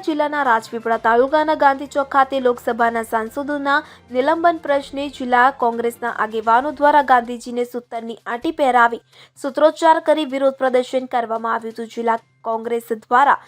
જિલ્લાના રાજપીપળા તાલુકાના ગાંધી ચોક ખાતે લોકસભાના સાંસદોના નિલંબન પ્રશ્ને જિલ્લા કોંગ્રેસના આગેવાનો દ્વારા ગાંધીજીને સૂતરની આંટી પહેરાવી સૂત્રોચ્ચાર કરી વિરોધ પ્રદર્શન કરવામાં આવ્યું હતું. જિલ્લા કોંગ્રેસ દ્વારા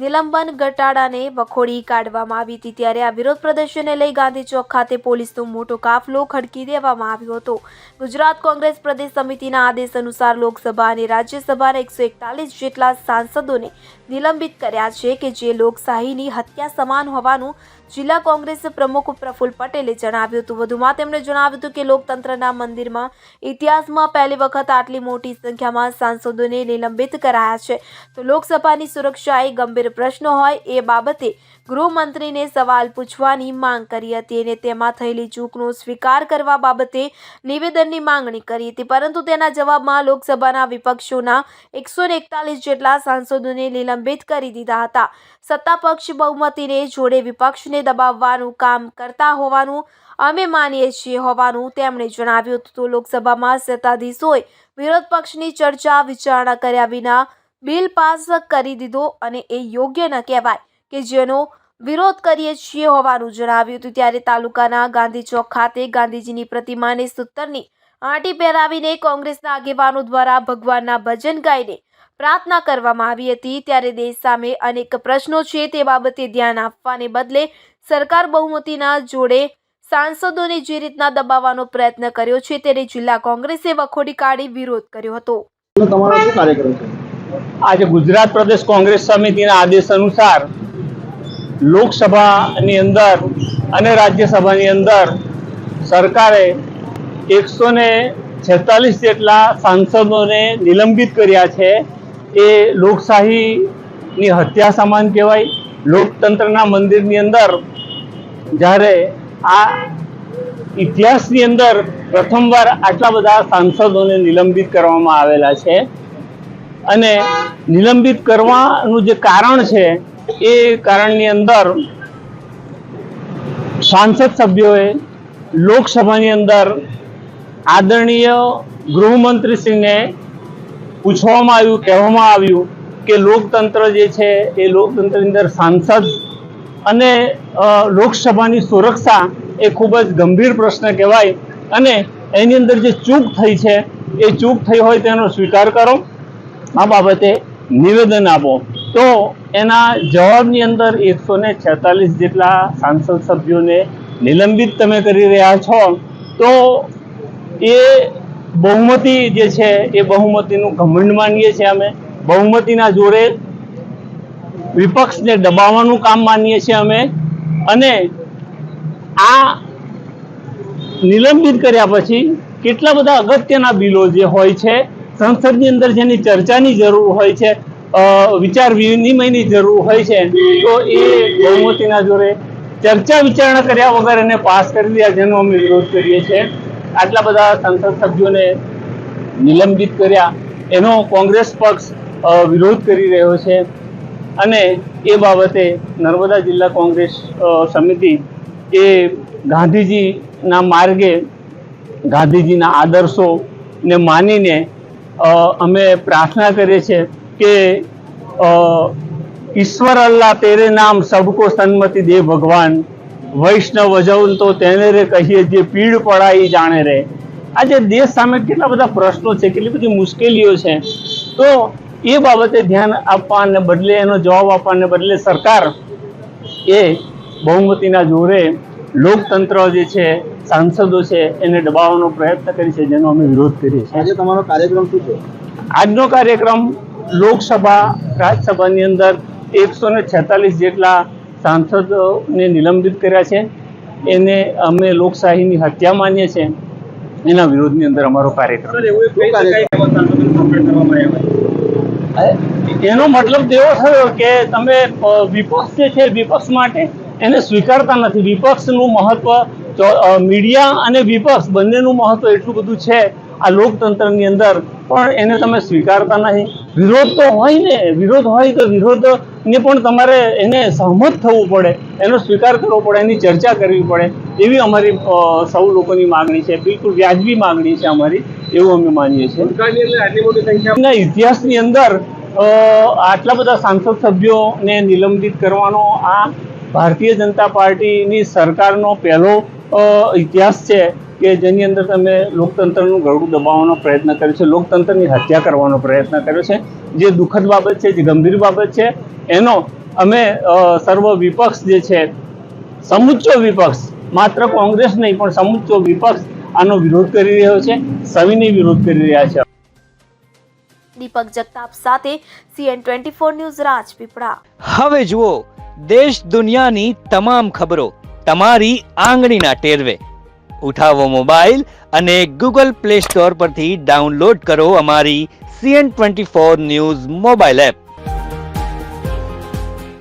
નિલંબન ઘટાડાને વખોડી કાઢવામાં આવી હતી ત્યારે આ વિરોધ પ્રદર્શનને લઈ ગાંધી ચોક ખાતે પોલીસનો મોટો કાફલો ખડકી દેવામાં આવ્યો હતો. ગુજરાત કોંગ્રેસ પ્રદેશ સમિતિના આદેશ અનુસાર લોકસભા અને રાજ્યસભાના એકસો એકતાલીસ જેટલા સાંસદોને નિલંબિત કર્યા છે કે જે લોકશાહીની હત્યા સમાન હોવાનું જિલ્લા કોંગ્રેસ પ્રમુખ પ્રફુલ પટેલે જણાવ્યું હતું. વધુમાં તેમણે જણાવ્યું હતું કે લોકતંત્રના મંદિરમાં ઇતિહાસમાં પહેલી વખત આટલી મોટી સંખ્યામાં સાંસદોને નિલંબિત કરાયા છે. તો લોકસભાની સુરક્ષા એ ગંભીર પ્રશ્નો હોય એ બાબતે ગૃહમંત્રીને સવાલ પૂછવાની માંગ કરી હતી અને તેમાં થયેલી ચૂકનો સ્વીકાર કરવા બાબતે નિવેદનની માંગણી કરી હતી. પરંતુ તેના જવાબમાં લોકસભાના વિપક્ષોના એકસો એકતાલીસ જેટલા સાંસદોને નિલંબિત કરી દીધા હતા. સત્તા પક્ષ બહુમતીને જોડે વિપક્ષને દબાવવાનું કામ કરતા હોવાનું અમે માનીએ છીએ હોવાનું તેમણે જણાવ્યું હતું. તો લોકસભામાં સત્તાધીશોએ વિરોધ પક્ષની ચર્ચા વિચારણા કર્યા વિના બિલ પાસ કરી દીધો અને એ યોગ્ય ન કહેવાય કે જેનો વિરોધ કરીએ છીએ હોવાનું જણાવ્યું હતું. ત્યારે તાલુકાના ગાંધી ચોક ખાતે ગાંધીજીની પ્રતિમાને સૂતરની આંટી પહેરાવીને કોંગ્રેસના આગેવાનો દ્વારા ભગવાનના ભજન ગાઈને પ્રાર્થના કરવામાં આવી હતી. ત્યારે દેશ સામે અનેક પ્રશ્નો છે તે બાબતે ધ્યાન આપવાને બદલે સરકાર બહુમતીના જોડે સાંસદોને જે રીતના દબાવવાનો પ્રયત્ન કર્યો છે તેને જિલ્લા કોંગ્રેસે વખોડી કાઢી વિરોધ કર્યો હતો. આજે ગુજરાત પ્રદેશ કોંગ્રેસ સમિતિના આદેશ અનુસાર લોકસભાની અંદર અને રાજ્યસભાની અંદર સરકારે એકસો ને છેતાલીસ જેટલા સાંસદોને નિલંબિત કર્યા છે. એ લોકશાહીની હત્યા સમાન કહેવાય. લોકતંત્રના મંદિરની અંદર જ્યારે આ ઇતિહાસની અંદર પ્રથમવાર આટલા બધા સાંસદોને નિલંબિત કરવામાં આવેલા છે. અને નિલંબિત કરવાનું જે કારણ છે, એ કારણની અંદર સાંસદ સભ્યોએ લોકસભાની અંદર આદરણીય ગૃહમંત્રીશ્રીને પૂછવામાં આવ્યું, કહેવામાં આવ્યું કે લોકતંત્ર જે છે એ લોકતંત્રની અંદર સાંસદ અને લોકસભાની સુરક્ષા એ ખૂબ જ ગંભીર પ્રશ્ન કહેવાય અને એની અંદર જે ચૂક થઈ છે, એ ચૂક થઈ હોય તેનો સ્વીકાર કરો. આ બાબતે નિવેદન આપો. તો એના જવાબની અંદર એકસો ને છેતાલીસ જેટલા સાંસદ સભ્યોને નિલંબિત તમે કરી રહ્યા છો. તો એ બહુમતી જે છે, એ બહુમતીનું ઘમંડ માનીએ છીએ અમે. બહુમતીના જોડે વિપક્ષને દબાવવાનું કામ માનીએ છીએ અમે. અને આ નિલંબિત કર્યા પછી કેટલા બધા અગત્યના બિલો જે હોય છે, સંસદની અંદર જેની ચર્ચાની જરૂર હોય છે વિચાર વિનિમયની જરૂર હોય છે, તો એ બહુમતીના જોડે ચર્ચા વિચારણા કર્યા વગર એને પાસ કરી દીધા જેનો અમે વિરોધ કરીએ છીએ. આટલા બધા સંસદ સભ્યોને નિલંબિત કર્યા, એનો કોંગ્રેસ પક્ષ વિરોધ કરી રહ્યો છે. અને એ બાબતે નર્મદા જિલ્લા કોંગ્રેસ સમિતિ એ ગાંધીજીના માર્ગે, ગાંધીજીના આદર્શોને માનીને અમે પ્રાર્થના કરીએ છીએ કે ઈશ્વર અલ્લાહ તેરે નામ સબકો સન્મતિ દે ભગવાન. વૈષ્ણવ વજવન તો તેને રે કહીએ જે પીડ પડાઈ જાણે રે. આજે દેશ સામે કેટલા બધા પ્રશ્નો છે કેટલી બધી મુશ્કેલીઓ છે. તો એ બાબતે ધ્યાન આપવાને બદલે એનો જવાબ આપવાને બદલે સરકાર એ બહુમતીના જોરે લોકતંત્ર જે છે સાંસદો છે એને દબાવવાનો પ્રયત્ન કરી છે જેનો અમે વિરોધ કરીએ છીએ. આજે તમારો કાર્યક્રમ શું છે? આજનો કાર્યક્રમ લોકસભા રાજ્યસભાની અંદર એકસો ને છેતાલીસ જેટલા સાંસદોને નિલંબિત કર્યા છે. એને અમે લોકશાહીની હત્યા માનીએ છીએ. એના વિરોધની અંદર અમારો કાર્યક્રમ. એનો મતલબ એવો થયો કે તમે વિપક્ષ જે છે વિપક્ષ માટે એને સ્વીકારતા નથી. વિપક્ષનું મહત્વ મીડિયા અને વિપક્ષ બંનેનું મહત્વ એટલું બધું છે આ લોકતંત્રની અંદર. પણ એને તમે સ્વીકારતા નહીં. વિરોધ તો હોય ને. વિરોધ હોય તો વિરોધને પણ તમારે એને સહમત થવું પડે એનો સ્વીકાર કરવો પડે એની ચર્ચા કરવી પડે એવી અમારી સૌ લોકોની માગણી છે. બિલકુલ વ્યાજબી માગણી છે અમારી એવું અમે માનીએ છીએ. ના ઇતિહાસની અંદર આટલા બધા સાંસદ સભ્યોને નિલંબિત કરવાનો આ ભારતીય જનતા પાર્ટીની સરકારનો પહેલો ઇતિહાસ છે કે જેની અંદર તમે લોકતંત્રનું ગળું દબાવવાનો પ્રયત્ન કર્યો છે લોકતંત્રની હત્યા કરવાનો પ્રયત્ન કર્યો છે. જે દુઃખદ બાબત છે જે ગંભીર બાબત છે એનો અમે સર્વ વિપક્ષ જે છે સમુચ્ચો વિપક્ષ માત્ર કોંગ્રેસ નહીં પણ સમુચ્ચો વિપક્ષ આનો વિરોધ કરી રહ્યો છે સવિની વિરોધ કરી રહ્યા છે. દીપક જગતાપ સાથે CN twenty four news Rajpipla. હવે જુઓ દેશ દુનિયાની તમામ ખબરો તમારી આંગળીના ટેરવે. ઉઠાવો મોબાઈલ અને ગૂગલ પ્લે સ્ટોર પરથી ડાઉનલોડ કરો અમારી CN twenty four news mobile app.